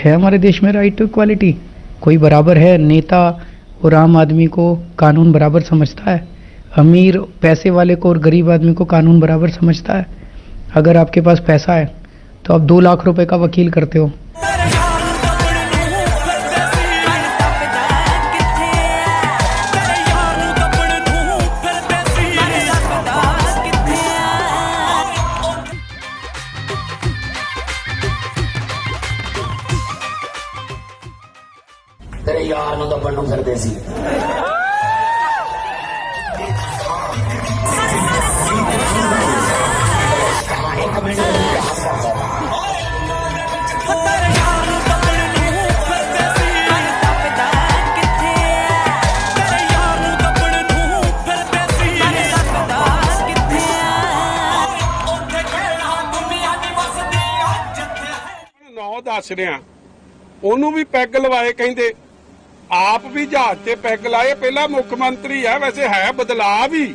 है हमारे देश में राइट टू इक्वालिटी कोई बराबर है नेता और आम आदमी को कानून बराबर समझता है? अमीर पैसे वाले को और गरीब आदमी को कानून बराबर समझता है? अगर आपके पास पैसा है तो आप दो लाख रुपए का वकील करते हो। ਯਾਰ ਨੂੰ ਫਿਰਦੇ ਸੀ। ਦੱਸ ਰਿਆਂ ਉਹਨੂੰ ਵੀ ਪੈਗ ਲਵਾਏ ਕਹਿੰਦੇ ਆਪ ਵੀ ਜਹਾਜ਼ ਤੇ ਪੈਗ ਲਾਏ ਪਹਿਲਾ ਮੁੱਖ ਮੰਤਰੀ ਆ ਵੈਸੇ ਹੈ ਬਦਲਾਅ ਵੀ।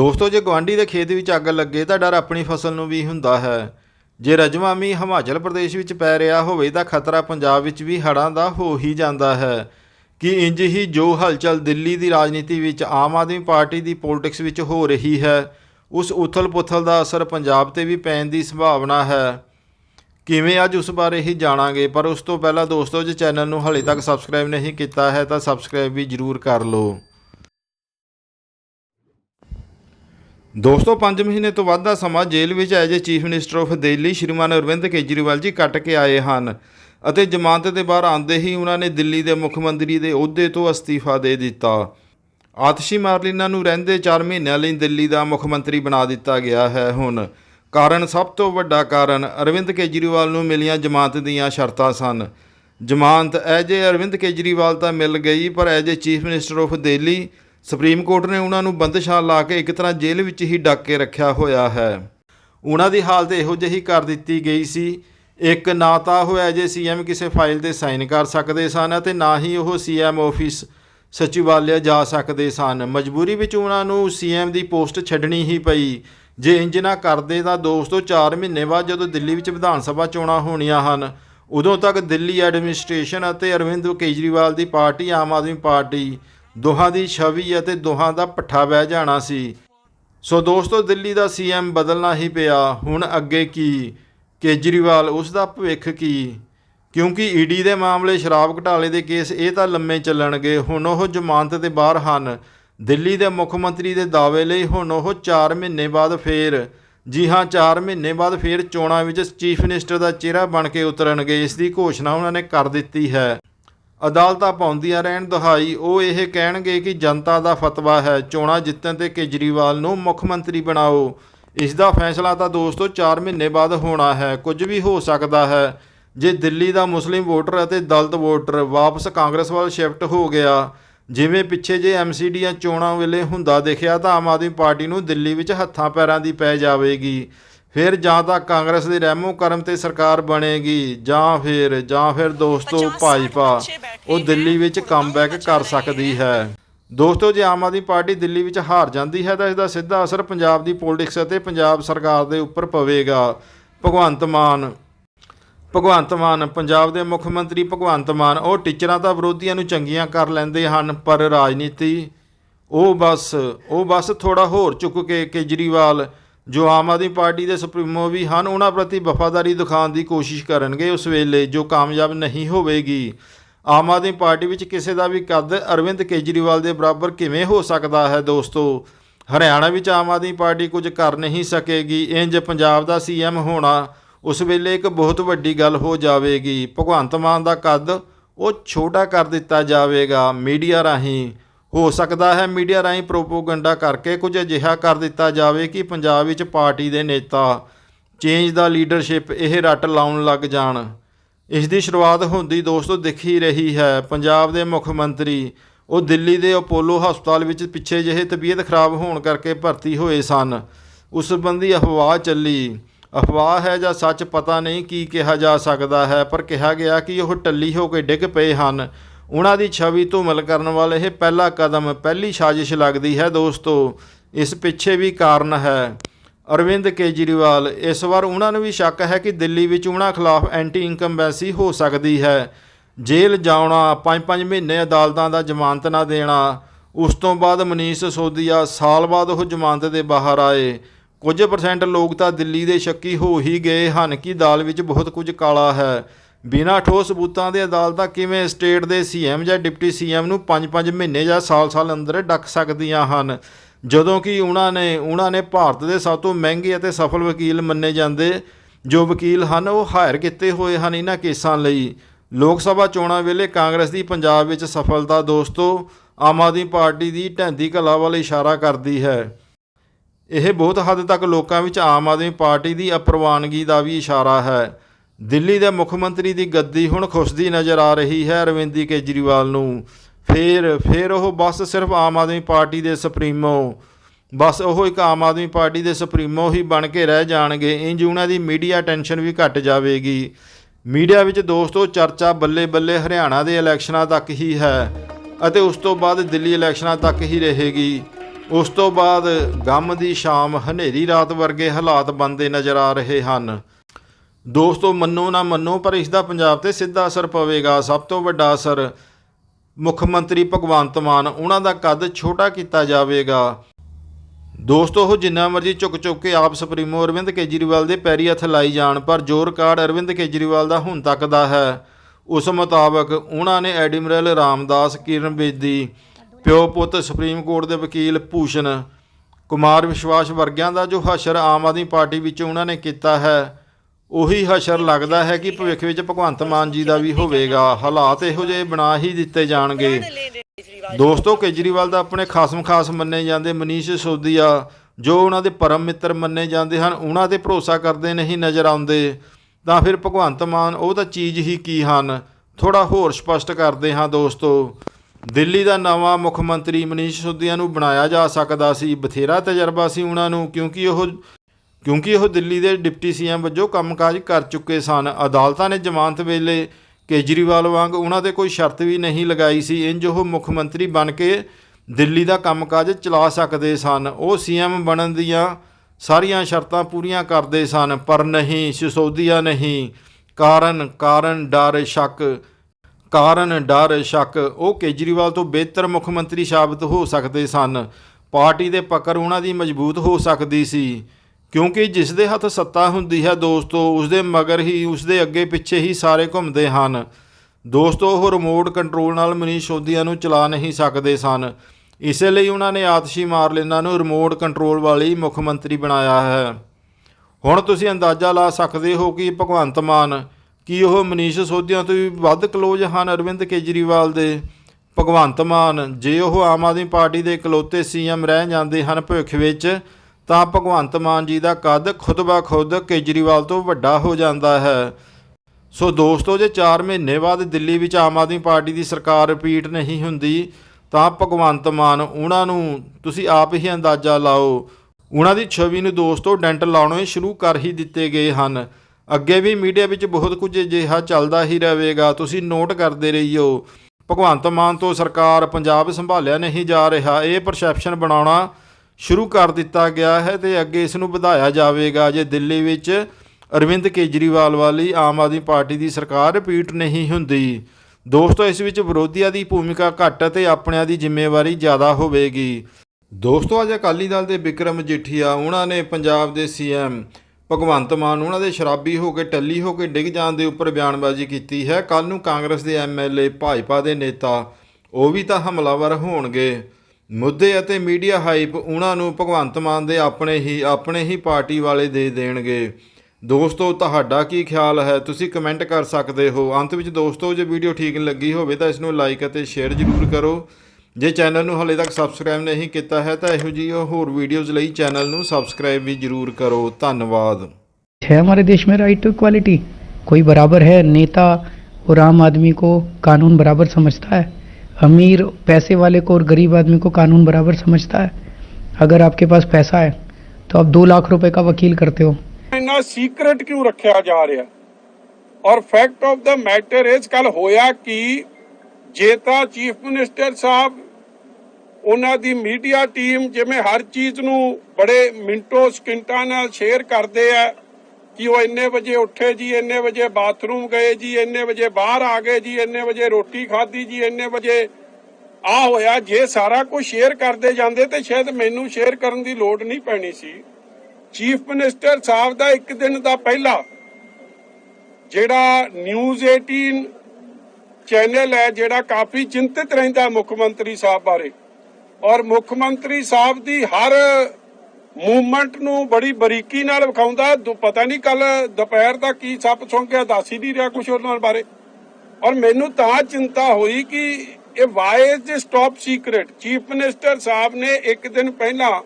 ਦੋਸਤੋ, ਜੇ ਗਵਾਂਢੀ ਦੇ ਖੇਤ ਵਿੱਚ ਅੱਗ ਲੱਗੇ ਤਾਂ ਡਰ ਆਪਣੀ ਫਸਲ ਨੂੰ ਵੀ ਹੁੰਦਾ ਹੈ। ਜੇ ਰਜਵਾ ਮੀਂਹ ਹਿਮਾਚਲ ਪ੍ਰਦੇਸ਼ ਵਿੱਚ ਪੈ ਰਿਹਾ ਹੋਵੇ ਤਾਂ ਖਤਰਾ ਪੰਜਾਬ ਵਿੱਚ ਵੀ ਹੜ੍ਹਾਂ ਦਾ ਹੋ ਹੀ ਜਾਂਦਾ ਹੈ। ਕਿ ਇੰਜ ਹੀ ਜੋ ਹਲਚਲ ਦਿੱਲੀ ਦੀ ਰਾਜਨੀਤੀ ਵਿੱਚ ਆਮ ਆਦਮੀ ਪਾਰਟੀ ਦੀ ਪੋਲਿਟਿਕਸ ਵਿੱਚ ਹੋ ਰਹੀ ਹੈ, ਉਸ ਉਥਲ-ਪੁਥਲ ਦਾ ਅਸਰ ਪੰਜਾਬ ਤੇ ਵੀ ਪੈਣ ਦੀ ਸੰਭਾਵਨਾ ਹੈ। ਕਿਵੇਂ ਅੱਜ ਉਸ ਬਾਰੇ ਹੀ ਜਾਣਾਂਗੇ, ਪਰ ਉਸ ਤੋਂ ਪਹਿਲਾਂ ਦੋਸਤੋ, ਜੇ ਚੈਨਲ ਨੂੰ ਹਾਲੇ ਤੱਕ ਸਬਸਕ੍ਰਾਈਬ ਨਹੀਂ ਕੀਤਾ ਹੈ ਤਾਂ ਸਬਸਕ੍ਰਾਈਬ ਵੀ ਜਰੂਰ ਕਰ ਲਓ। ਦੋਸਤੋ 5 ਮਹੀਨੇ ਤੋਂ ਵੱਧ ਦਾ ਸਮਾਂ ਜੇਲ੍ਹ ਵਿੱਚ as a chief minister of Delhi Shriman Arvind Kejriwal ji ਕੱਟ ਕੇ ਆਏ ਹਨ ਅਤੇ ਜ਼ਮਾਨਤ ਦੇ ਬਾਹਰ ਆਉਂਦੇ ਹੀ ਉਹਨਾਂ ਨੇ ਦਿੱਲੀ ਦੇ ਮੁੱਖ ਮੰਤਰੀ ਦੇ ਅਹੁਦੇ ਤੋਂ ਅਸਤੀਫਾ ਦੇ ਦਿੱਤਾ। ਆਤਸ਼ੀ ਮਾਰਲੀਨਾ ਨੂੰ ਰਹਿੰਦੇ 4 ਮਹੀਨਿਆਂ ਲਈ ਦਿੱਲੀ ਦਾ ਮੁੱਖ ਮੰਤਰੀ ਬਣਾ ਦਿੱਤਾ ਗਿਆ ਹੈ ਹੁਣ। ਕਾਰਨ ਸਭ ਤੋਂ ਵੱਡਾ ਕਾਰਨ ਅਰਵਿੰਦ ਕੇਜਰੀਵਾਲ ਨੂੰ ਮਿਲੀਆਂ ਜ਼ਮਾਨਤ ਦੀਆਂ ਸ਼ਰਤਾਂ ਸਨ। ਜ਼ਮਾਨਤ ਐਜ ਏ ਅਰਵਿੰਦ ਕੇਜਰੀਵਾਲ ਤਾਂ ਮਿਲ ਗਈ, ਪਰ as a chief minister of Delhi supreme court ਨੇ ਉਹਨਾਂ ਨੂੰ ਬੰਦਸ਼ਾਂ ਲਾ ਕੇ ਇੱਕ ਤਰ੍ਹਾਂ ਜੇਲ੍ਹ ਵਿੱਚ ਹੀ ਡੱਕ ਕੇ ਰੱਖਿਆ ਹੋਇਆ ਹੈ। ਉਹਨਾਂ ਦੀ ਹਾਲਤ ਇਹੋ ਜਿਹੀ ਕਰ ਦਿੱਤੀ ਗਈ ਸੀ। ਇੱਕ ਨਾ ਤਾਂ ਉਹ ਐਜ ਏ ਸੀਐਮ ਕਿਸੇ ਫਾਈਲ ਤੇ ਸਾਈਨ ਕਰ ਸਕਦੇ ਸਨ ਅਤੇ ਨਾ ਹੀ ਉਹ ਸੀਐਮ ਆਫਿਸ ਸਚਿਵਾਲਿਆ ਜਾ ਸਕਦੇ ਸਨ। ਮਜਬੂਰੀ ਵਿੱਚ ਉਹਨਾਂ ਨੂੰ ਸੀਐਮ ਦੀ ਪੋਸਟ ਛੱਡਣੀ ਹੀ ਪਈ। ਜੇ ਇੰਜ ਨਾ ਕਰਦੇ ਤਾਂ ਦੋਸਤੋ 4 ਮਹੀਨੇ ਬਾਅਦ ਜਦੋਂ ਦਿੱਲੀ ਵਿੱਚ ਵਿਧਾਨ ਸਭਾ ਚੋਣਾਂ ਹੋਣੀਆਂ ਹਨ, ਉਦੋਂ ਤੱਕ ਦਿੱਲੀ ਐਡਮਿਨਿਸਟ੍ਰੇਸ਼ਨ ਅਤੇ ਅਰਵਿੰਦ ਕੇਜਰੀਵਾਲ ਦੀ ਪਾਰਟੀ, ਆਮ ਆਦਮੀ ਪਾਰਟੀ ਦੋਹਾਂ ਦੀ ਛਵੀ ਅਤੇ ਦੋਹਾਂ ਦਾ ਪੱਠਾ ਬਹਿ ਜਾਣਾ ਸੀ। ਸੋ ਦੋਸਤੋ, ਦਿੱਲੀ ਦਾ ਸੀਐਮ ਬਦਲਣਾ ਹੀ ਪਿਆ। ਹੁਣ ਅੱਗੇ ਕੀ? ਕੇਜਰੀਵਾਲ ਉਸ ਦਾ ਭਵਿੱਖ ਕੀ? ਕਿਉਂਕਿ ਈਡੀ ਦੇ ਮਾਮਲੇ ਸ਼ਰਾਬ ਘਟਾਲੇ ਦੇ ਕੇਸ ਇਹ ਤਾਂ ਲੰਮੇ ਚੱਲਣਗੇ। ਹੁਣ ਉਹ ਜ਼ਮਾਨਤ ਤੇ ਬਾਹਰ ਹਨ। ਦਿੱਲੀ ਦੇ ਮੁੱਖ ਮੰਤਰੀ ਦੇ ਦਾਅਵੇ ਲਈ ਹੁਣ ਉਹ 4 ਮਹੀਨੇ ਬਾਅਦ ਫੇਰ। ਜੀ ਹਾਂ 4 ਮਹੀਨੇ ਬਾਅਦ ਫੇਰ ਚੋਣਾਂ ਵਿੱਚ ਚੀਫ ਮਿਨਿਸਟਰ ਦਾ ਚਿਹਰਾ ਬਣ ਕੇ ਉਤਰਨਗੇ। ਇਸ ਦੀ ਘੋਸ਼ਣਾ ਉਹਨਾਂ ਨੇ ਕਰ ਦਿੱਤੀ ਹੈ। ਅਦਾਲਤਾਂ ਪਾਉਂਦੀਆਂ ਰਹਿਣ ਦੁਹਾਈ, ਉਹ ਇਹ ਕਹਿਣਗੇ ਕਿ ਜਨਤਾ ਦਾ ਫਤਵਾ ਹੈ। ਚੋਣਾਂ ਜਿੱਤਣ ਤੇ ਕੇਜਰੀਵਾਲ ਨੂੰ ਮੁੱਖ ਮੰਤਰੀ ਬਣਾਓ। ਇਸ ਦਾ ਫੈਸਲਾ ਤਾਂ ਦੋਸਤੋ 4 ਮਹੀਨੇ ਬਾਅਦ ਹੋਣਾ ਹੈ। ਕੁਝ ਵੀ ਹੋ ਸਕਦਾ ਹੈ। ਜੇ ਦਿੱਲੀ ਦਾ ਮੁਸਲਿਮ ਵੋਟਰ ਅਤੇ ਦਲਤ ਵੋਟਰ ਵਾਪਸ ਕਾਂਗਰਸ ਵੱਲ ਸ਼ਿਫਟ ਹੋ ਗਿਆ, ਜਿਵੇਂ ਪਿੱਛੇ ਜੇ ਐਮਸੀਡੀ ਦੀਆਂ ਚੋਣਾਂ ਵੇਲੇ ਹੁੰਦਾ ਦੇਖਿਆ, ਤਾਂ ਆਮ ਆਦਮੀ ਪਾਰਟੀ ਨੂੰ ਦਿੱਲੀ ਵਿੱਚ ਹੱਥਾਂ ਪੈਰਾਂ ਦੀ ਪੈ ਜਾਵੇਗੀ। ਫਿਰ ਜਾਂ ਤਾਂ ਕਾਂਗਰਸ ਦੇ ਰਹਿਮੋ ਕਰਮ ਤੇ ਸਰਕਾਰ ਬਣੇਗੀ ਜਾਂ ਫਿਰ ਜਾਂ ਫਿਰ ਦੋਸਤੋ ਭਾਜਪਾ ਉਹ ਦਿੱਲੀ ਵਿੱਚ ਕਮਬੈਕ ਕਰ ਸਕਦੀ ਹੈ। ਦੋਸਤੋ ਜੇ ਆਮ ਆਦਮੀ ਪਾਰਟੀ ਦਿੱਲੀ ਵਿੱਚ ਹਾਰ ਜਾਂਦੀ ਹੈ ਤਾਂ ਇਸ ਦਾ ਸਿੱਧਾ ਅਸਰ ਪੰਜਾਬ ਦੀ ਪੋਲਿਟਿਕਸ ਅਤੇ ਪੰਜਾਬ ਸਰਕਾਰ ਦੇ ਉੱਪਰ ਪਵੇਗਾ। ਭਗਵੰਤ ਮਾਨ ਭਗਵੰਤ ਮਾਨ ਪੰਜਾਬ ਦੇ ਮੁੱਖ ਮੰਤਰੀ ਭਗਵੰਤ ਮਾਨ ਉਹ ਟੀਚਰਾਂ ਤਾਂ ਵਿਰੋਧੀਆਂ ਨੂੰ ਚੰਗੀਆਂ ਕਰ ਲੈਂਦੇ ਹਨ ਪਰ ਰਾਜਨੀਤੀ ਉਹ ਬਸ ਉਹ ਬਸ ਥੋੜਾ ਹੋਰ ਚੁੱਕ ਕੇ ਕੇਜਰੀਵਾਲ ਜੋ ਆਮ ਆਦਮੀ ਪਾਰਟੀ ਦੇ ਸੁਪਰੀਮੋ ਵੀ ਹਨ, ਉਹਨਾਂ ਪ੍ਰਤੀ ਵਫਾਦਾਰੀ ਦਿਖਾਉਣ ਦੀ ਕੋਸ਼ਿਸ਼ ਕਰਨਗੇ ਉਸ ਵੇਲੇ, ਜੋ ਕਾਮਯਾਬ ਨਹੀਂ ਹੋਵੇਗੀ। ਆਮ ਆਦਮੀ ਪਾਰਟੀ ਵਿੱਚ ਕਿਸੇ ਦਾ ਵੀ ਕੱਦ ਅਰਵਿੰਦ ਕੇਜਰੀਵਾਲ ਦੇ ਬਰਾਬਰ ਕਿਵੇਂ ਹੋ ਸਕਦਾ ਹੈ ਦੋਸਤੋ? ਹਰਿਆਣਾ ਵਿੱਚ ਆਮ ਆਦਮੀ ਪਾਰਟੀ ਕੁਝ ਕਰ ਨਹੀਂ ਸਕੇਗੀ। ਇੰਜ ਪੰਜਾਬ ਦਾ ਸੀਐਮ ਹੋਣਾ ਉਸ ਵੇਲੇ ਇੱਕ ਬਹੁਤ ਵੱਡੀ ਗੱਲ ਹੋ ਜਾਵੇਗੀ। ਭਗਵੰਤ ਮਾਨ ਦਾ ਕੱਦ ਉਹ ਛੋਟਾ ਕਰ ਦਿੱਤਾ ਜਾਵੇਗਾ ਮੀਡੀਆ ਰਾਹੀਂ। ਹੋ ਸਕਦਾ ਹੈ ਮੀਡੀਆ ਰਾਹੀਂ ਪ੍ਰੋਪੋਗੰਡਾ ਕਰਕੇ ਕੁਝ ਅਜਿਹਾ ਕਰ ਦਿੱਤਾ ਜਾਵੇ ਕਿ ਪੰਜਾਬ ਵਿੱਚ ਪਾਰਟੀ ਦੇ ਨੇਤਾ ਚੇਂਜ ਦਾ ਲੀਡਰਸ਼ਿਪ ਇਹ ਰੱਟ ਲਾਉਣ ਲੱਗ ਜਾਣ। ਇਸ ਦੀ ਸ਼ੁਰੂਆਤ ਹੁੰਦੀ ਦੋਸਤੋ ਦਿਖ ਹੀ ਰਹੀ ਹੈ। ਪੰਜਾਬ ਦੇ ਮੁੱਖ ਮੰਤਰੀ ਉਹ ਦਿੱਲੀ ਦੇ ਅਪੋਲੋ ਹਸਪਤਾਲ ਵਿੱਚ ਪਿੱਛੇ ਜਿਹੇ ਤਬੀਅਤ ਖਰਾਬ ਹੋਣ ਕਰਕੇ ਭਰਤੀ ਹੋਏ ਸਨ। ਉਸ ਸੰਬੰਧੀ ਅਫਵਾਹ ਚੱਲੀ। ਅਫਵਾਹ ਹੈ ਜਾਂ ਸੱਚ ਪਤਾ ਨਹੀਂ ਕੀ ਕਿਹਾ ਜਾ ਸਕਦਾ ਹੈ, ਪਰ ਕਿਹਾ ਗਿਆ ਕਿ ਉਹ ਟੱਲੀ ਹੋ ਕੇ ਡਿੱਗ ਪਏ ਹਨ। ਉਹਨਾਂ ਦੀ ਛਵੀ ਧੂਮਲ ਕਰਨ ਵਾਲਾ ਇਹ ਪਹਿਲਾ ਕਦਮ, ਪਹਿਲੀ ਸਾਜ਼ਿਸ਼ ਲੱਗਦੀ ਹੈ ਦੋਸਤੋ। ਇਸ ਪਿੱਛੇ ਵੀ ਕਾਰਨ ਹੈ। ਅਰਵਿੰਦ ਕੇਜਰੀਵਾਲ, ਇਸ ਵਾਰ ਉਹਨਾਂ ਨੂੰ ਵੀ ਸ਼ੱਕ ਹੈ ਕਿ ਦਿੱਲੀ ਵਿੱਚ ਉਹਨਾਂ ਖਿਲਾਫ ਐਂਟੀ ਇਨਕੰਬੈਂਸੀ ਹੋ ਸਕਦੀ ਹੈ। ਜੇਲ੍ਹ ਜਾਣਾ 5-5 ਮਹੀਨੇ ਅਦਾਲਤਾਂ ਦਾ ਜ਼ਮਾਨਤ ਨਾ ਦੇਣਾ, ਉਸ ਤੋਂ ਬਾਅਦ ਮਨੀਸ਼ ਸੋਦੀਆ ਸਾਲ ਬਾਅਦ ਉਹ ਜ਼ਮਾਨਤ ਦੇ ਬਾਹਰ ਆਏ। ਕੁਝ ਪਰਸੈਂਟ ਲੋਕ ਤਾਂ ਦਿੱਲੀ ਦੇ ਸ਼ੱਕੀ ਹੋ ਹੀ ਗਏ ਹਨ ਕਿ ਦਾਲ ਵਿੱਚ ਬਹੁਤ ਕੁਝ ਕਾਲਾ ਹੈ। ਬਿਨਾਂ ਠੋਸ ਸਬੂਤਾਂ ਦੇ ਅਦਾਲਤਾਂ ਕਿਵੇਂ ਸਟੇਟ ਦੇ ਸੀਐਮ ਜਾਂ ਡਿਪਟੀ ਸੀਐਮ ਨੂੰ 5-5 ਮਹੀਨੇ ਜਾਂ ਸਾਲ-ਸਾਲ ਅੰਦਰ ਡੱਕ ਸਕਦੀਆਂ ਹਨ? ਜਦੋਂ ਕਿ ਉਹਨਾਂ ਨੇ ਉਹਨਾਂ ਨੇ ਭਾਰਤ ਦੇ ਸਭ ਤੋਂ ਮਹਿੰਗੇ ਅਤੇ ਸਫਲ ਵਕੀਲ ਮੰਨੇ ਜਾਂਦੇ ਜੋ ਵਕੀਲ ਹਨ, ਉਹ ਹਾਇਰ ਕੀਤੇ ਹੋਏ ਹਨ ਇਹਨਾਂ ਕੇਸਾਂ ਲਈ। ਲੋਕ ਸਭਾ ਚੋਣਾਂ ਵੇਲੇ ਕਾਂਗਰਸ ਦੀ ਪੰਜਾਬ ਵਿੱਚ ਸਫਲਤਾ ਦੋਸਤੋ, ਆਮ ਆਦਮੀ ਪਾਰਟੀ ਦੀ ਢੈਂਦੀ ਕਲਾ ਵੱਲ ਇਸ਼ਾਰਾ ਕਰਦੀ ਹੈ। ਇਹ ਬਹੁਤ ਹੱਦ ਤੱਕ ਲੋਕਾਂ ਵਿੱਚ ਆਮ ਆਦਮੀ ਪਾਰਟੀ ਦੀ ਅਪਰਵਾਨਗੀ ਦਾ ਵੀ ਇਸ਼ਾਰਾ ਹੈ। ਦਿੱਲੀ ਦੇ ਮੁੱਖ ਮੰਤਰੀ ਦੀ ਗੱਦੀ ਹੁਣ ਖੁਸ਼ਦੀ ਨਜ਼ਰ ਆ ਰਹੀ ਹੈ। ਅਰਵਿੰਦ ਕੇਜਰੀਵਾਲ ਨੂੰ ਫੇਰ ਫੇਰ ਉਹ ਬਸ ਸਿਰਫ ਆਮ ਆਦਮੀ ਪਾਰਟੀ ਦੇ ਸੁਪਰੀਮੋ, ਬਸ ਉਹ ਇੱਕ ਆਮ ਆਦਮੀ ਪਾਰਟੀ ਦੇ ਸੁਪਰੀਮੋ ਹੀ ਬਣ ਕੇ ਰਹਿ ਜਾਣਗੇ। ਇੰਜ ਉਹਨਾਂ ਦੀ ਮੀਡੀਆ ਟੈਨਸ਼ਨ ਵੀ ਘਟ ਜਾਵੇਗੀ। ਮੀਡੀਆ ਵਿੱਚ ਦੋਸਤੋ, ਚਰਚਾ ਬੱਲੇ ਬੱਲੇ ਹਰਿਆਣਾ ਦੇ ਇਲੈਕਸ਼ਨਾਂ ਤੱਕ ਹੀ ਹੈ ਅਤੇ ਉਸ ਤੋਂ ਬਾਅਦ ਦਿੱਲੀ ਇਲੈਕਸ਼ਨਾਂ ਤੱਕ ਹੀ ਰਹੇਗੀ। ਉਸ ਤੋਂ ਬਾਅਦ ਗਮ ਦੀ ਸ਼ਾਮ ਹਨੇਰੀ ਰਾਤ ਵਰਗੇ ਹਾਲਾਤ ਬਣਦੇ ਨਜ਼ਰ ਆ ਰਹੇ ਹਨ। ਦੋਸਤੋ, ਮੰਨੋ ਨਾ ਮੰਨੋ, ਪਰ ਇਸ ਦਾ ਪੰਜਾਬ ਤੇ ਸਿੱਧਾ ਅਸਰ ਪਵੇਗਾ। ਸਭ ਤੋਂ ਵੱਡਾ ਅਸਰ ਮੁੱਖ ਮੰਤਰੀ ਭਗਵੰਤ ਮਾਨ, ਉਹਨਾਂ ਦਾ ਕੱਦ ਛੋਟਾ ਕੀਤਾ ਜਾਵੇਗਾ। ਦੋਸਤੋ, ਉਹ ਜਿੰਨਾ ਮਰਜ਼ੀ ਚੁੱਕ ਚੁੱਕ ਕੇ ਆਪ ਸੁਪਰੀਮੋ ਅਰਵਿੰਦ ਕੇਜਰੀਵਾਲ ਦੇ ਪੈਰੀ ਹੱਥ ਲਾਈ ਜਾਣ, ਪਰ ਜ਼ੋਰ ਕਾਰਡ ਅਰਵਿੰਦ ਕੇਜਰੀਵਾਲ ਦਾ ਹੁਣ ਤੱਕ ਦਾ ਹੈ। ਉਸ ਮੁਤਾਬਕ ਉਹਨਾਂ ਨੇ ਐਡਮਿਰਲ ਰਾਮਦਾਸ, ਕਿਰਨ ਬੇਦੀ, ਪਿਓ ਪੁੱਤ ਸੁਪਰੀਮ ਕੋਰਟ ਦੇ ਵਕੀਲ ਭੂਸ਼ਣ, ਕੁਮਾਰ ਵਿਸ਼ਵਾਸ ਵਰਗਿਆਂ ਦਾ ਜੋ ਹਸ਼ਰ ਆਮ ਆਦਮੀ ਪਾਰਟੀ ਵਿੱਚ ਉਹਨਾਂ ਨੇ ਕੀਤਾ ਹੈ। ਉਹੀ ਹਸ਼ਰ ਲੱਗਦਾ ਹੈ ਕਿ ਭਵਿੱਖ ਵਿੱਚ ਭਗਵੰਤ ਮਾਨ ਜੀ ਦਾ ਵੀ ਹੋਵੇਗਾ। ਹਾਲਾਤ ਇਹੋ ਜਿਹੇ ਬਣਾ ਹੀ ਦਿੱਤੇ ਜਾਣਗੇ। ਦੋਸਤੋ, ਕੇਜਰੀਵਾਲ ਦਾ ਆਪਣੇ ਖਾਸਮ ਖਾਸ ਮੰਨੇ ਜਾਂਦੇ ਮਨੀਸ਼ ਸੋਦੀਆ ਜੋ ਉਹਨਾਂ ਦੇ ਪਰਮ ਮਿੱਤਰ ਮੰਨੇ ਜਾਂਦੇ ਹਨ, ਉਹਨਾਂ ਤੇ ਭਰੋਸਾ ਕਰਦੇ ਨਹੀਂ ਨਜ਼ਰ ਆਉਂਦੇ। ਤਾਂ ਫਿਰ ਭਗਵੰਤ ਮਾਨ, ਉਹ ਤਾਂ ਚੀਜ਼ ਹੀ ਕੀ ਹਨ? ਥੋੜਾ ਹੋਰ ਸਪਸ਼ਟ ਕਰਦੇ ਹਾਂ ਦੋਸਤੋ। ਦਿੱਲੀ ਦਾ ਨਵਾਂ ਮੁੱਖ ਮੰਤਰੀ ਮਨੀਸ਼ ਸੋਦੀਆ ਨੂੰ ਬਣਾਇਆ ਜਾ ਸਕਦਾ ਸੀ। ਬਥੇਰਾ ਤਜਰਬਾ ਸੀ ਉਹਨਾਂ ਨੂੰ, ਕਿਉਂਕਿ ਉਹ ਕਿਉਂਕਿ ਉਹ ਦਿੱਲੀ ਦੇ ਡਿਪਟੀ ਸੀਐਮ ਵਜੋਂ ਕੰਮਕਾਜ ਕਰ ਚੁੱਕੇ ਸਨ। ਅਦਾਲਤਾਂ ਨੇ ਜ਼ਮਾਨਤ ਵੇਲੇ ਕੇਜਰੀਵਾਲ ਵਾਂਗ ਉਹਨਾਂ ਤੇ ਕੋਈ ਸ਼ਰਤ ਵੀ ਨਹੀਂ ਲਗਾਈ ਸੀ। ਇੰਜ ਉਹ ਮੁੱਖ ਮੰਤਰੀ ਬਣ ਕੇ ਦਿੱਲੀ ਦਾ ਕੰਮਕਾਜ ਚਲਾ ਸਕਦੇ ਸਨ। ਉਹ ਸੀਐਮ ਬਣਨ ਦੀਆਂ ਸਾਰੀਆਂ ਸ਼ਰਤਾਂ ਪੂਰੀਆਂ ਕਰਦੇ ਸਨ, ਪਰ ਨਹੀਂ, ਸਿਸੋਦੀਆ ਨਹੀਂ। ਕਾਰਨ ਕਾਰਨ ਡਰ, ਸ਼ੱਕ, ਕਾਰਨ ਡਰ, ਸ਼ੱਕ। ਉਹ ਕੇਜਰੀਵਾਲ ਤੋਂ ਬਿਹਤਰ ਮੁੱਖ ਮੰਤਰੀ ਸਾਬਤ ਹੋ ਸਕਦੇ ਸਨ। ਪਾਰਟੀ ਦੇ ਪਕੜ ਉਹਨਾਂ ਦੀ ਮਜ਼ਬੂਤ ਹੋ ਸਕਦੀ ਸੀ। ਕਿਉਂਕਿ ਜਿਸ ਦੇ ਹੱਥ ਸੱਤਾ ਹੁੰਦੀ ਹੈ ਦੋਸਤੋ, ਉਸ ਦੇ ਮਗਰ ਹੀ, ਉਸ ਦੇ ਅੱਗੇ ਪਿੱਛੇ ਹੀ ਸਾਰੇ ਘੁੰਮਦੇ ਹਨ। ਦੋਸਤੋ, ਉਹ ਰਿਮੋਟ ਕੰਟਰੋਲ ਨਾਲ ਮਨੀਸ਼ ਸੋਦੀਆ ਨੂੰ ਚਲਾ ਨਹੀਂ ਸਕਦੇ ਸਨ। ਇਸੇ ਲਈ ਉਹਨਾਂ ਨੇ ਆਤਸ਼ੀ ਮਾਰਲੇਨਾ ਨੂੰ ਰਿਮੋਟ ਕੰਟਰੋਲ ਵਾਲੀ ਮੁੱਖ ਮੰਤਰੀ ਬਣਾਇਆ ਹੈ। ਹੁਣ ਤੁਸੀਂ ਅੰਦਾਜ਼ਾ ਲਾ ਸਕਦੇ ਹੋ ਕਿ ਭਗਵੰਤ ਮਾਨ, ਕੀ ਉਹ ਮਨੀਸ਼ ਸੋਧਿਆਂ ਤੋਂ ਵੀ ਵੱਧ ਕਲੋਜ਼ ਹਨ ਅਰਵਿੰਦ ਕੇਜਰੀਵਾਲ ਦੇ? ਭਗਵੰਤ ਮਾਨ, ਜੇ ਉਹ ਆਮ ਆਦਮੀ ਪਾਰਟੀ ਦੇ ਇਕਲੌਤੇ ਸੀਐਮ ਰਹਿ ਜਾਂਦੇ ਹਨ, ਭਵਿੱਖ ਵਿੱਚ ਤਾਂ ਭਗਵੰਤ ਮਾਨ ਜੀ ਦਾ ਕੱਦ ਖੁਦ ਬਾ ਖੁਦ ਕੇਜਰੀਵਾਲ ਤੋਂ ਵੱਡਾ ਹੋ ਜਾਂਦਾ ਹੈ। ਸੋ ਦੋਸਤੋ, ਜੇ 4 ਮਹੀਨੇ ਬਾਅਦ ਦਿੱਲੀ ਵਿੱਚ ਆਮ ਆਦਮੀ ਪਾਰਟੀ ਦੀ ਸਰਕਾਰ ਰਿਪੀਟ ਨਹੀਂ ਹੁੰਦੀ, ਤਾਂ ਭਗਵੰਤ ਮਾਨ ਉਹਨਾਂ ਨੂੰ ਤੁਸੀਂ ਆਪ ਹੀ ਅੰਦਾਜ਼ਾ ਲਾਓ। ਉਹਨਾਂ ਦੀ ਛਵੀ ਨੂੰ ਦੋਸਤੋ, ਡੈਂਟ ਲਾਉਣੇ ਸ਼ੁਰੂ ਕਰ ਹੀ ਦਿੱਤੇ ਗਏ ਹਨ। ਅੱਗੇ ਵੀ ਮੀਡੀਆ ਵਿੱਚ ਬਹੁਤ ਕੁਝ ਅਜਿਹਾ ਚੱਲਦਾ ਹੀ ਰਹੇਗਾ। ਤੁਸੀਂ ਨੋਟ ਕਰਦੇ ਰਹੀਓ, ਭਗਵੰਤ ਮਾਨ ਤੋਂ ਸਰਕਾਰ ਪੰਜਾਬ ਸੰਭਾਲਿਆ ਨਹੀਂ ਜਾ ਰਿਹਾ। ਇਹ ਪਰਸੈਪਸ਼ਨ ਬਣਾਉਣਾ ਸ਼ੁਰੂ ਕਰ ਦਿੱਤਾ ਗਿਆ ਹੈ ਤੇ ਅੱਗੇ ਇਸ ਨੂੰ ਵਧਾਇਆ ਜਾਵੇਗਾ। ਜੇ ਦਿੱਲੀ ਵਿੱਚ ਅਰਵਿੰਦ ਕੇਜਰੀਵਾਲ ਵਾਲੀ ਆਮ ਆਦਮੀ ਪਾਰਟੀ ਦੀ ਸਰਕਾਰ ਰਿਪੀਟ ਨਹੀਂ ਹੁੰਦੀ। ਦੋਸਤੋ, ਇਸ ਵਿੱਚ ਵਿਰੋਧੀਆਂ ਦੀ ਭੂਮਿਕਾ ਘੱਟ ਅਤੇ ਆਪਣਿਆਂ ਦੀ ਜ਼ਿੰਮੇਵਾਰੀ ਜ਼ਿਆਦਾ ਹੋਵੇਗੀ। ਦੋਸਤੋ, ਅੱਜ ਅਕਾਲੀ ਦਲ ਦੇ ਵਿਕਰਮ ਜੀਠੀਆ, ਉਹਨਾਂ ਨੇ ਪੰਜਾਬ ਦੇ ਸੀਐਮ ਭਗਵੰਤ ਮਾਨ ਉਹਨਾਂ ਦੇ ਸ਼ਰਾਬੀ ਹੋ ਕੇ, ਟੱਲੀ ਹੋ ਕੇ ਡਿੱਗ ਜਾਣ ਦੇ ਉੱਪਰ ਬਿਆਨਬਾਜ਼ੀ ਕੀਤੀ ਹੈ। ਕੱਲ ਨੂੰ ਕਾਂਗਰਸ ਦੇ ਐਮਐਲਏ ਭਾਜਪਾ ਦੇ ਨੇਤਾ ਉਹ ਵੀ ਤਾਂ ਹਮਲਾਵਰ ਹੋਣਗੇ। ਮੁੱਦੇ ਅਤੇ ਮੀਡੀਆ ਹਾਈਪ ਉਹਨਾਂ ਨੂੰ ਭਗਵੰਤ ਮਾਨ ਦੇ ਆਪਣੇ ਹੀ ਆਪਣੇ ਹੀ ਪਾਰਟੀ ਵਾਲੇ ਦੇ ਦੇਣਗੇ ਦੋਸਤੋ ਤੁਹਾਡਾ ਕੀ ਖਿਆਲ ਹੈ ਤੁਸੀਂ ਕਮੈਂਟ ਕਰ ਸਕਦੇ ਹੋ ਅੰਤ ਵਿੱਚ ਦੋਸਤੋ ਜੇ ਵੀਡੀਓ ਠੀਕ ਲੱਗੀ ਹੋਵੇ ਤਾਂ ਇਸ ਨੂੰ ਲਾਈਕ ਅਤੇ ਸ਼ੇਅਰ ਜ਼ਰੂਰ ਕਰੋ ਜੇ ਚੈਨਲ ਨੂੰ ਹਾਲੇ ਤੱਕ ਸਬਸਕ੍ਰਾਈਬ ਨਹੀਂ ਕੀਤਾ ਹੈ ਤਾਂ ਇਹੋ ਜਿਹੀ ਹੋਰ ਵੀਡੀਓਜ਼ ਲਈ ਚੈਨਲ ਨੂੰ ਸਬਸਕ੍ਰਾਈਬ ਵੀ ਜ਼ਰੂਰ ਕਰੋ ਧੰਨਵਾਦ है हमारे देश में राइट टू इक्वालिटी कोई बराबर है नेता और आम आदमी को कानून बराबर समझता है अमीर पैसे वाले को और गरीब आदमी को कानून बराबर समझता है अगर आपके पास पैसा है तो आप दो लाख रुपए का वकील करते हो ਇੰਨਾ ਸੀਕ੍ਰੇਟ ਕਿਉਂ ਰੱਖਿਆ ਜਾ ਰਿਹਾ ਔਰ ਫੈਕਟ ਆਫ ਦਾ ਮੈਟਰ ਇਸ ਕੱਲ ਹੋਇਆ ਕਿ ਜੇ ਤਾਂ ਚੀਫ ਮਿਨਿਸਟਰ ਸਾਹਿਬ ਉਹਨਾਂ ਦੀ ਮੀਡੀਆ ਟੀਮ ਜਿਵੇਂ ਹਰ ਚੀਜ਼ ਨੂੰ ਬੜੇ ਮਿੰਟੋ ਸਕਿੰਟਾਂ ਨਾਲ ਸ਼ੇਅਰ ਕਰਦੇ ਆ ਕਿ ਉਹ ਇੰਨੇ ਵਜੇ ਉੱਠੇ ਜੀ, ਇੰਨੇ ਵਜੇ ਬਾਥਰੂਮ ਗਏ ਜੀ, ਇੰਨੇ ਵਜੇ ਬਾਹਰ ਆ ਗਏ ਜੀ, ਇੰਨੇ ਵਜੇ ਰੋਟੀ ਖਾਧੀ ਜੀ, ਇੰਨੇ ਵਜੇ ਆ ਹੋਇਆ। ਜੇ ਸਾਰਾ ਕੁਝ ਸ਼ੇਅਰ ਕਰਦੇ ਜਾਂਦੇ ਤੇ ਸ਼ਾਇਦ ਮੈਨੂੰ ਸ਼ੇਅਰ ਕਰਨ ਦੀ ਲੋੜ ਨਹੀਂ ਪੈਣੀ ਸੀ। ਚੀਫ ਮਿਨਿਸਟਰ ਸਾਹਿਬ ਦਾ ਇੱਕ ਦਿਨ ਦਾ ਪਹਿਲਾ ਜਿਹੜਾ ਨਿਊਜ਼ 18 ਚੈਨਲ ਹੈ, ਜਿਹੜਾ ਕਾਫੀ ਚਿੰਤਿਤ ਰਹਿੰਦਾ ਮੁੱਖ ਮੰਤਰੀ ਸਾਹਿਬ ਬਾਰੇ। ਔਰ ਮੁੱਖ ਮੰਤਰੀ ਸਾਹਿਬ ਦੀ ਹਰ ਮੂਵਮੈਂਟ ਨੂੰ ਬੜੀ ਬਰੀਕੀ ਨਾਲ ਵਿਖਾਉਂਦਾ। ਪਤਾ ਨਹੀਂ ਕੱਲ ਦੁਪਹਿਰ ਦਾ ਕੀ ਸੱਪ ਸੁਣ ਗਿਆ, ਦੱਸ ਹੀ ਨਹੀਂ ਰਿਹਾ ਕੁਝ ਉਹਨਾਂ ਬਾਰੇ। ਔਰ ਮੈਨੂੰ ਤਾਂ ਚਿੰਤਾ ਹੋਈ ਕਿ ਇਹ why is top secret chief minister ਸਾਹਿਬ ਨੇ ਇੱਕ ਦਿਨ ਪਹਿਲਾਂ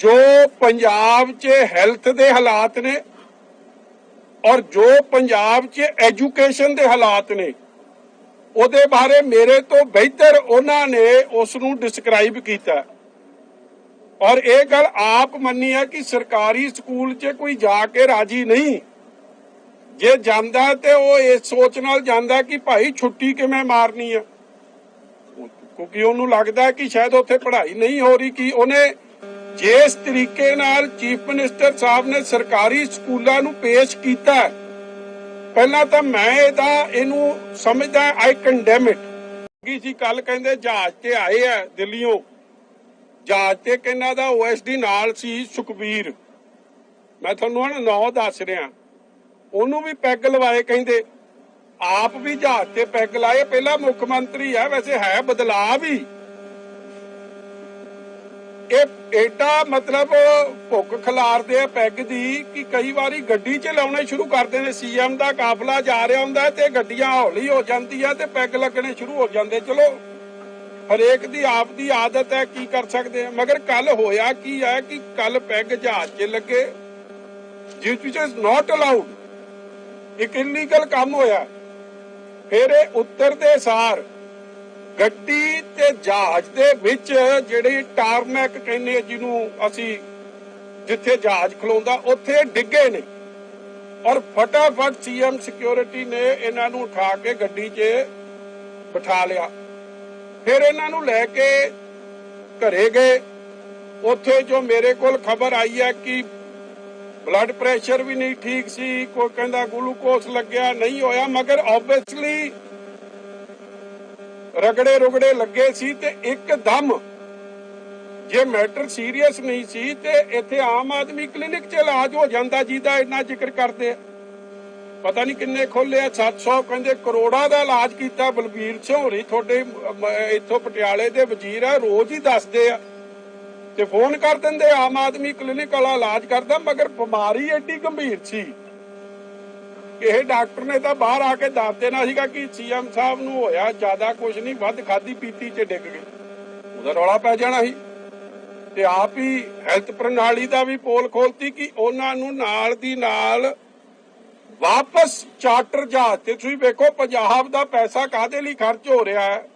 ਜੋ ਪੰਜਾਬ 'ਚ ਹੈਲਥ ਦੇ ਹਾਲਾਤ ਨੇ ਔਰ ਜੋ ਪੰਜਾਬ 'ਚ ਐਜੂਕੇਸ਼ਨ ਦੇ ਹਾਲਾਤ ਨੇ, ਉਹਦੇ ਬਾਰੇ ਮੇਰੇ ਤੋਂ ਬਿਹਤਰ ਉਹਨਾਂ ਨੇ ਉਸ ਨੂੰ ਡਿਸਕ੍ਰਾਈਬ ਕੀਤਾ। ਔਰ ਇਹ ਗੱਲ ਆਪ ਮੰਨੀ ਹੈ ਕਿ ਸਰਕਾਰੀ ਸਕੂਲ 'ਚ ਕੋਈ ਜਾ ਕੇ ਰਾਜੀ ਨਹੀਂ। ਜੇ ਜਾਂਦਾ ਤੇ ਉਹ ਇਸ ਸੋਚ ਨਾਲ ਜਾਂਦਾ ਕਿ ਭਾਈ ਛੁੱਟੀ ਕਿਵੇਂ ਮਾਰਨੀ ਆ। ਕਿਉਂਕਿ ਉਹਨੂੰ ਲੱਗਦਾ ਕਿ ਸ਼ਾਇਦ ਉੱਥੇ ਪੜ੍ਹਾਈ ਨਹੀਂ ਹੋ ਰਹੀ ਕਿ ਉਹਨੇ ਜਿਸ ਤਰੀਕੇ ਨਾਲ ਚੀਫ ਮਿਨਿਸਟਰ ਸਾਹਿਬ ਨੇ ਸਰਕਾਰੀ ਸਕੂਲਾਂ ਨੂੰ ਪੇਸ਼ ਕੀਤਾ ਪਹਿਲਾਂ ਤਾਂ ਮੈਂ ਇਹਦਾ, ਇਹਨੂੰ ਸਮਝਦਾ ਆਈ ਕੰਡੈਮ ਇਟ ਕੀ ਸੀ ਕੱਲ ਕਹਿੰਦੇ ਜਹਾਜ਼ ਤੇ ਆਏ ਆ ਦਿੱਲੀੋਂ ਜਹਾਜ਼ ਤੇ ਕਿੰਨਾ ਦਾ ਓਐਸਡੀ ਨਾਲ ਸੀ ਸੁਖਬੀਰ। ਮੈਂ ਤੁਹਾਨੂੰ ਹੁਣ ਨਾਂ ਦੱਸ ਰਿਹਾ। ਉਹਨੂੰ ਵੀ ਪੈਗ ਲਵਾਏ ਕਹਿੰਦੇ, ਆਪ ਵੀ ਜਹਾਜ਼ ਤੇ ਪੈਗ ਲਾਏ, ਪਹਿਲਾ ਮੁੱਖ ਮੰਤਰੀ ਹੈ ਵੈਸੇ ਹੈ ਬਦਲਾਅ ਵੀ। ਇਹ ਏਡਾ ਮਤਲਬ ਭੁੱਖ ਖਿਲਾਰਦੇ ਆ ਪੈਗ ਦੀ ਕਿ ਕਈ ਵਾਰੀ ਗੱਡੀ 'ਚ ਲਾਉਣੇ ਸ਼ੁਰੂ ਕਰਦੇ ਨੇ ਸੀਐਮ ਦਾ ਕਾਫਲਾ ਜਾ ਰਿਹਾ ਹੁੰਦਾ ਤੇ ਗੱਡੀਆਂ ਹੌਲੀ ਹੋ ਜਾਂਦੀਆਂ ਤੇ ਪੈਗ ਲੱਗਣੇ ਸ਼ੁਰੂ ਹੋ ਜਾਂਦੇ। ਚਲੋ ਹਰੇਕ ਦੀ ਆਪ ਦੀ ਆਦਤ ਹੈ, ਕੀ ਕਰ ਸਕਦੇ ਆ? ਮਗਰ ਕੱਲ ਹੋਇਆ ਕੀ ਹੈ ਕਿ ਕੱਲ ਪੈਗ ਜਹਾਜ਼ 'ਚ ਲੱਗੇ। ਜਿਸ ਵਿੱਚ ਇਜ਼ ਨਾਟ ਅਲਾਉਡ ਇੱਕ ਇਲੀਗਲ ਕੰਮ ਹੋਇਆ। ਫਿਰ ਇਹ ਉੱਤਰ ਸਾਰ ਗੱਡੀ ਤੇ ਜਹਾਜ਼ ਦੇ ਵਿੱਚ ਜਿਹੜੀ ਟਾਰਮੈਕ ਕਹਿੰਦੇ ਜਿਹਨੂੰ ਅਸੀਂ ਜਿੱਥੇ ਜਹਾਜ਼ ਖਲੋਂਦਾ, ਉੱਥੇ ਡਿੱਗੇ ਨੇ। ਔਰ ਫਟਾਫਟ ਸੀਐਮ ਸਿਕਿਉਰਿਟੀ ਨੇ ਇਹਨਾਂ ਨੂੰ ਉਠਾ ਕੇ ਗੱਡੀ 'ਚ ਬਿਠਾ ਲਿਆ। ਫਿਰ ਇਹਨਾਂ ਨੂੰ ਲੈ ਕੇ ਘਰੇ ਗਏ। ਉੱਥੇ ਜੋ ਮੇਰੇ ਕੋਲ ਖਬਰ ਆਈ ਹੈ ਕਿ ਬਲੱਡ ਪ੍ਰੈਸ਼ਰ ਵੀ ਨਹੀਂ ਠੀਕ ਸੀ, ਕੋਈ ਕਹਿੰਦਾ ਗਲੂਕੋਸ ਲੱਗਿਆ, ਨਹੀਂ ਹੋਇਆ, ਮਗਰ ਆਬਵੀਅਸਲੀ ਰਗੜੇ ਰੁਗੜੇ ਲੱਗੇ ਸੀ ਤੇ ਇੱਕਦਮ ਜੇ ਮੈਟਰ ਸੀਰੀਅਸ ਨਹੀਂ ਸੀ ਤੇ ਇੱਥੇ ਆਮ ਆਦਮੀ ਕਲੀਨਿਕ 'ਚ ਇਲਾਜ ਹੋ ਜਾਂਦਾ ਜਿਹਦਾ ਇੰਨਾ ਜ਼ਿਕਰ ਕਰਦੇ ਆ। ਪਤਾ ਨਹੀਂ ਕਿੰਨੇ ਖੋਲੇ ਆ 700 ਕਹਿੰਦੇ ਕਰੋੜਾਂ ਦਾ ਇਲਾਜ ਕੀਤਾ ਬਲਬੀਰ ਸਿੰਘ ਤੁਹਾਡੇ ਇੱਥੋਂ ਪਟਿਆਲੇ ਦੇ ਵਜ਼ੀਰ ਆ, ਰੋਜ਼ ਹੀ ਦੱਸਦੇ ਆ। ਤੇ ਫੋਨ ਕਰ ਦਿੰਦੇ, ਆਮ ਆਦਮੀ ਕਲੀਨਿਕ ਵਾਲਾ ਇਲਾਜ ਕਰਦਾ, ਮਗਰ ਬਿਮਾਰੀ ਐਡੀ ਗੰਭੀਰ ਸੀ। ਇਹ ਡਾਕਟਰ ਨੇ ਤਾਂ ਬਾਹਰ ਆ ਕੇ ਦੱਸ ਦੇਣਾ ਸੀਗਾ ਕਿ ਸੀਐਮ ਸਾਹਿਬ ਨੂੰ ਹੋਇਆ ਜ਼ਿਆਦਾ ਕੁਝ ਨਹੀਂ, ਵੱਧ ਖਾਦੀ ਪੀਤੀ 'ਚ ਡਿੱਗ ਗਏ। ਉਹਦਾ ਰੌਲਾ ਪੈ ਜਾਣਾ ਸੀ। ਤੇ ਆਪ ਹੀ ਹੈਲਥ ਪ੍ਰਣਾਲੀ ਦਾ ਵੀ ਪੋਲ ਖੋਲਤੀ ਕਿ ਉਹਨਾਂ ਨੂੰ ਨਾਲ ਦੀ ਨਾਲ ਵਾਪਸ ਚਾਰਟਰ ਜਹਾਜ਼ ਤੇ ਤੁਸੀਂ ਵੇਖੋ, ਪੰਜਾਬ ਦਾ ਪੈਸਾ ਕਾਦੇ ਲਈ ਖਰਚ ਹੋ ਰਿਹਾ ਹੈ?